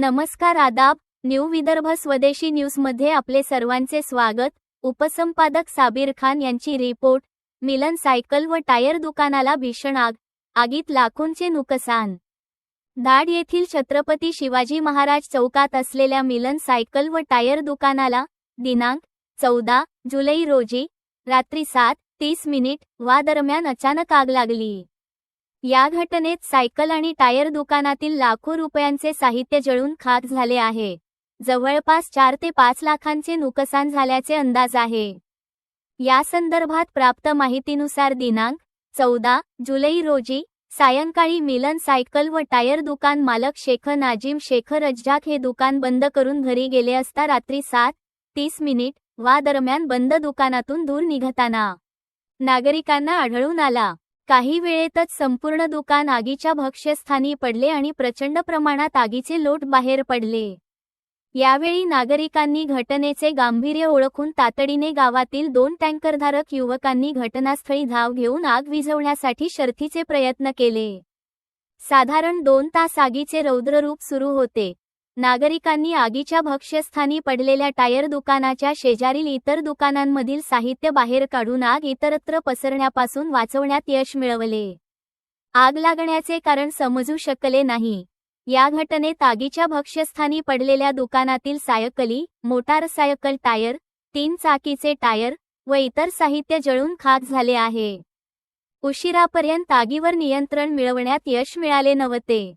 नमस्कार आदाब न्यू विदर्भ स्वदेशी न्यूजमध्ये आपले सर्वांचे स्वागत. उपसंपादक साबीर खान यांची रिपोर्ट. मिलन सायकल व टायर दुकानाला भीषण आग आगीत लाखोंचे नुकसान. दाड येथील छत्रपती शिवाजी महाराज चौकात असलेल्या मिलन सायकल व टायर दुकानाला दिनांक चौदा जुलै रोजी रात्री सात तीस मिनिट वा दरम्यान अचानक आग लागली. या घटनेत सायकल आणि टायर दुकानातील लाखो रुपयांचे साहित्य जळून खाक झाले आहे. जवळपास चार ते पाच लाखांचे नुकसान झाल्याचे अंदाज आहे. या संदर्भात प्राप्त माहितीनुसार दिनांक चौदा जुलै रोजी सायंकाळी मिलन सायकल व टायर दुकान मालक शेख नाजिम शेख रज्जाक हे दुकान बंद करून घरी गेले असता रात्री सात तीस मिनिट वा दरम्यान बंद दुकानातून दूर निघताना नागरिकांना आढळून आला. काही वेळेतच संपूर्ण दुकान आगीच्या भक्ष्यस्थानी पडले आणि प्रचंड प्रमाणात आगीचे लोट बाहेर पडले. यावेळी नागरिकांनी घटनेचे गांभीर्य ओळखून तातडीने गावातील दोन टँकरधारक युवकांनी घटनास्थळी धाव घेऊन आग विझवण्यासाठी शर्थीचे प्रयत्न केले. साधारण दोन तास आगीचे रौद्ररूप सुरू होते. नागरिकांनी आगीच्या भक्ष्यस्थानी पडलेल्या टायर दुकानाच्या शेजारील इतर दुकानांमधील साहित्य बाहेर काढून आग इतरत्र पसरण्यापासून वाचवण्यात यश मिळवले. आग लागण्याचे कारण समजू शकले नाही. या घटनेत आगीच्या भक्ष्यस्थानी पडलेल्या दुकानातील सायकली मोटारसायकल टायर तीन चाकीचे टायर व इतर साहित्य जळून खाक झाले आहे. उशिरापर्यंत आगीवर नियंत्रण मिळवण्यात यश मिळाले नव्हते.